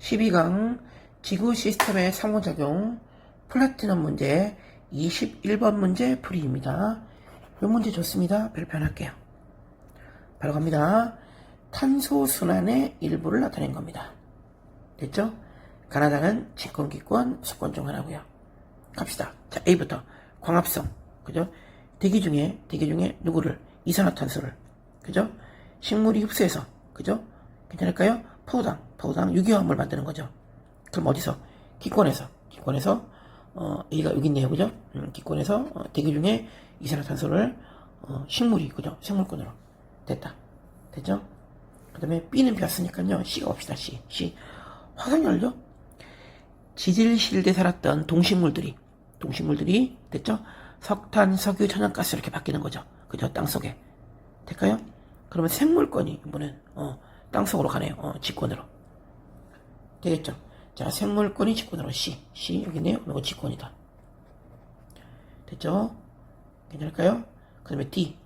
12강 지구 시스템의 상호작용 플라티넘 문제 21번 문제 풀이입니다. 이 문제 좋습니다. 별표할게요. 바로 갑니다. 탄소 순환의 일부를 나타낸 겁니다. 됐죠? 가나다는 집권기권, 수권 중 하나고요. 갑시다. 자, A부터 광합성, 그죠? 대기 중에 대기 중에 누구를 이산화탄소를, 그죠? 식물이 흡수해서, 그죠? 괜찮을까요? 포도당, 포도당 유기화합물 만드는 거죠. 그럼 어디서? 기권에서, 기권에서 어, A가 여기 있네요, 그죠? 음, 기권에서 어, 대기 중에 이산화탄소를 어, 식물이, 그죠? 생물권으로 됐다, 됐죠? 그 다음에 B는 비었으니까요. C가 봅시다. C. C. 화석연료? 지질실대 살았던 동식물들이, 동식물들이, 됐죠? 석탄, 석유, 천연가스 이렇게 바뀌는 거죠. 그죠? 땅 속에. 될까요? 그러면 생물권이, 이번엔, 어, 땅 속으로 가네요. 어, 직권으로. 되겠죠? 자, 생물권이 직권으로 C. C, 여기 있네요. 이거 직권이다. 됐죠? 괜찮을까요? 그 다음에 D.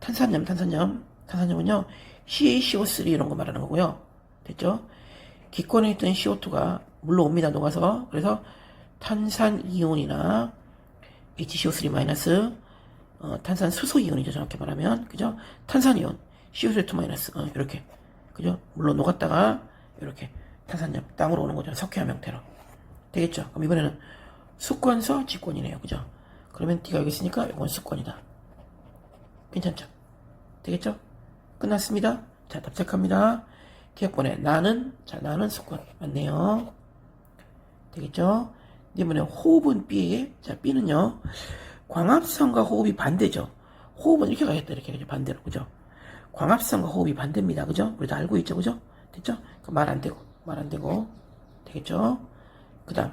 탄산염, 탄산염. 탄산염은요, CaCO3 이런 거 말하는 거고요. 됐죠? 기권에 있던 CO2가 물로 옵니다, 녹아서. 그래서 탄산이온이나 HCO3 마이너스, 어, 탄산 수소 이온이죠, 정확히 말하면. 그죠? 탄산이온, CO2 마이너스, 어, 이렇게. 그죠? 물로 녹았다가, 이렇게 탄산염, 땅으로 오는 거죠. 석회암 형태로. 되겠죠? 그럼 이번에는 수권서 직권이네요. 그죠? 그러면 D가 여기 있으니까 이건 수권이다. 괜찮죠? 되겠죠? 끝났습니다. 자, 답 체크합니다. 기억번에 나는, 자, 나는 수권. 맞네요. 되겠죠? 이번에 호흡은 B에, 자, B는요, 광합성과 호흡이 반대죠. 호흡은 이렇게 가겠다, 이렇게? 반대로, 그죠? 광합성과 호흡이 반대입니다. 그죠? 우리도 알고 있죠, 그죠? 됐죠? 말 안 되고, 말 안 되고, 되겠죠? 그 다음,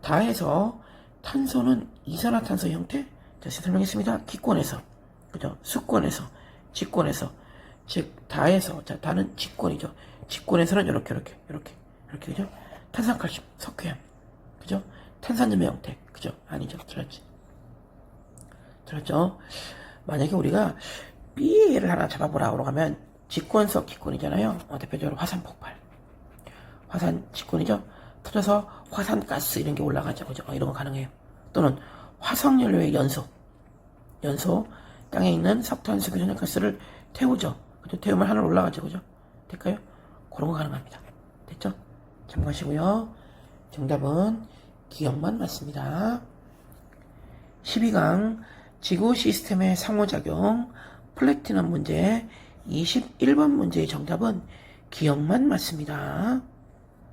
다해서 탄소는 이산화탄소 형태? 자, 설명했습니다. 기권에서, 그죠? 수권에서, 직권에서, 즉, 다해서, 자, 다는 직권이죠. 직권에서는 이렇게, 이렇게, 이렇게, 이렇게, 그죠? 탄산칼슘, 석회암, 그죠? 탄산염의 형태, 그죠? 아니죠. 들었지? 들었죠? 만약에 우리가 B를 하나 잡아보라고 하면 직권석 기권이잖아요. 어, 대표적으로 화산 폭발. 화산 직권이죠. 터져서 화산 가스 이런 게 올라가죠. 그죠? 어, 이런 거 가능해요. 또는 화석 연료의 연소. 연소. 땅에 있는 석탄, 석유, 천연가스를 태우죠. 그죠? 태우면 하늘 올라가죠. 그죠? 될까요? 그런 거 가능합니다. 됐죠? 참고하시고요. 정답은 기억만 맞습니다. 12강 지구 시스템의 상호작용 플래티넘 문제 21번 문제의 정답은 기억만 맞습니다.